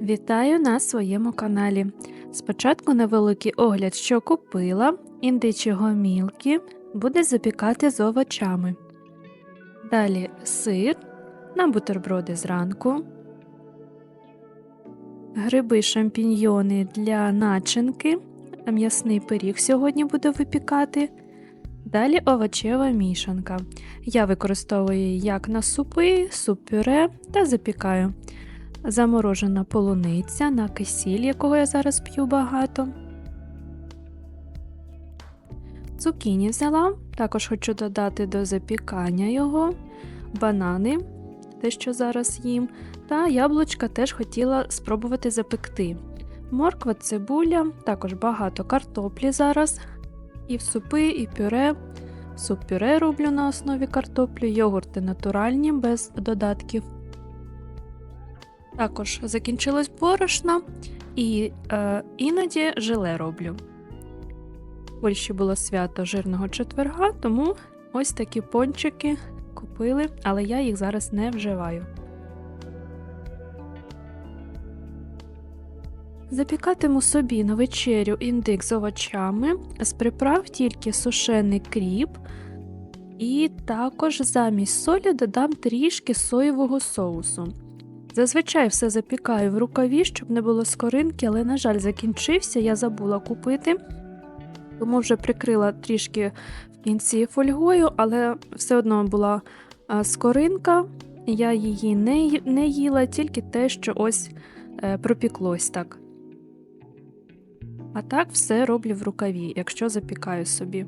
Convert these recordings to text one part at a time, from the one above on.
Вітаю на своєму каналі. Спочатку невеликий огляд, що купила, індичі гомілки, буде запікати з овочами. Далі сир на бутерброди зранку, гриби шампіньйони для начинки, м'ясний пиріг сьогодні буду випікати. Далі овочева мішанка. Я використовую її як на супи, суп-пюре та запікаю заморожена полуниця на кисіль, якого я зараз п'ю багато. Цукіні взяла, також хочу додати до запікання його, банани, те, що зараз їм, та яблучка теж хотіла спробувати запекти. Морква, цибуля, також багато картоплі зараз, і в супи, і пюре. Суп-пюре роблю на основі картоплі, йогурти натуральні, без додатків. Також закінчилось борошно і е, іноді желе роблю. Польщі було свято жирного четверга, тому ось такі пончики купили, але я їх зараз не вживаю. Запікатиму собі на вечерю індик з овочами, з приправ тільки сушений кріп, і також замість солі додам трішки соєвого соусу. Зазвичай все запікаю в рукаві, щоб не було скоринки, але, на жаль, закінчився, я забула купити, тому вже прикрила трішки в кінці фольгою, але все одно була скоринка, я її не не їла, тільки те, що ось е, пропіклось так. А так все роблю в рукаві, якщо запікаю собі.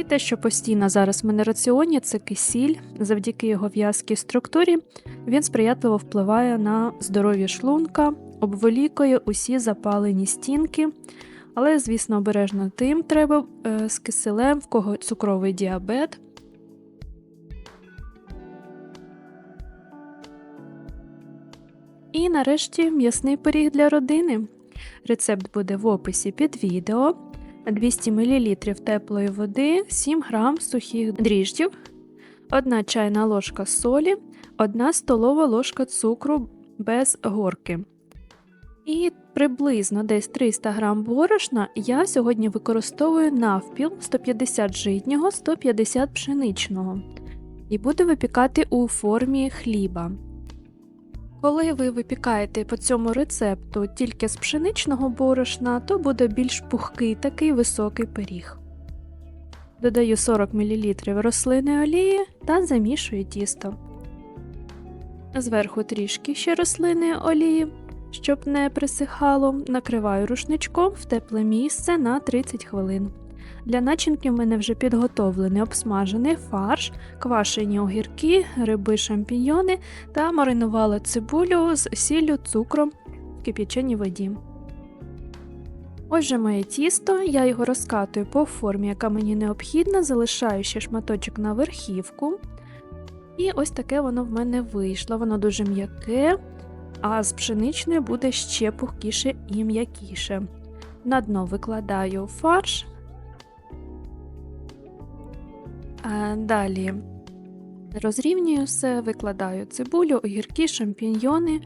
І те, що постійно зараз в мене раціоні, це кисіль. Завдяки його в'язкій структурі він сприятливо впливає на здоров'я шлунка, обволікує усі запалені стінки. Але, звісно, обережно тим треба е, з киселем, в кого цукровий діабет. І нарешті м'ясний пиріг для родини. Рецепт буде в описі під відео. 200 мл теплої води, 7 г сухих дріждів, 1 чайна ложка солі, 1 столова ложка цукру без горки. І приблизно десь 300 г борошна я сьогодні використовую навпіл 150 житнього, 150 пшеничного. І буду випікати у формі хліба. Коли ви випікаєте по цьому рецепту тільки з пшеничного борошна, то буде більш пухкий такий високий пиріг. Додаю 40 мл рослинної олії та замішую тісто. Зверху трішки ще рослинної олії, щоб не присихало, накриваю рушничком в тепле місце на 30 хвилин. Для начинки в мене вже підготовлений обсмажений фарш, квашені огірки, гриби, шампіньйони та маринувала цибулю з сіллю, цукром в кип'яченій воді. Ось же моє тісто, я його розкатую по формі, яка мені необхідна, залишаю ще шматочок на верхівку. І ось таке воно в мене вийшло. Воно дуже м'яке, а з пшеничною буде ще пухкіше і м'якіше. На дно викладаю фарш, Далі розрівнюю все, викладаю цибулю, огірки, шампіньйони.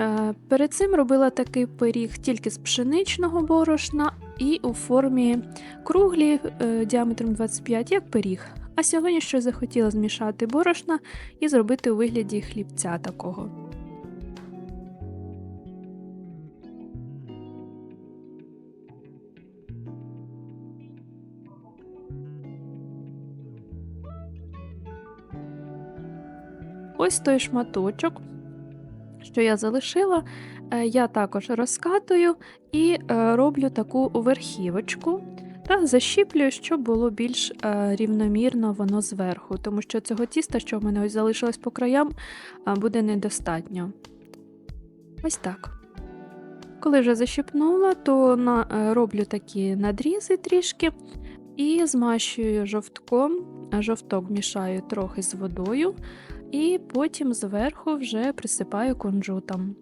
Е, перед цим робила такий пиріг тільки з пшеничного борошна і у формі круглі е, діаметром 25, як пиріг. А сьогодні ще захотіла змішати борошна і зробити у вигляді хлібця такого. Ось той шматочок, що я залишила, е, я також розкатую і е, роблю таку верхівочку та защіплюю, щоб було більш е, рівномірно воно зверху, тому що цього тіста, що в мене ось залишилось по краям, буде недостатньо. Ось так. Коли вже защіпнула, то роблю такі надрізи трішки і змащую жовтком, жовток мішаю трохи з водою, і потім зверху вже присипаю кунжутом.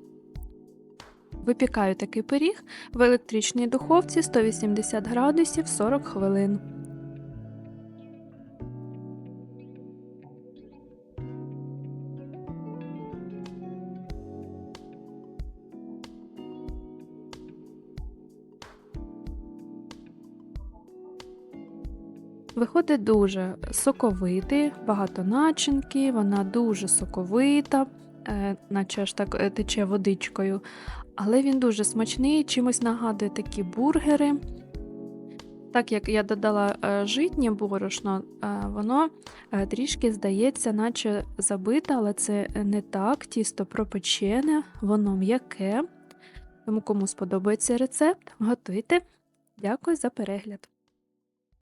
Випікаю такий пиріг в електричній духовці 180 градусів 40 хвилин. Виходить дуже соковитий, багато начинки, вона дуже соковита, е, наче аж так е, тече водичкою. Але він дуже смачний, чимось нагадує такі бургери. Так як я додала е, житнє борошно, воно трішки здається, наче забите, але це не так. Тісто пропечене, воно м'яке. Тому кому сподобається рецепт, готуйте. Дякую за перегляд.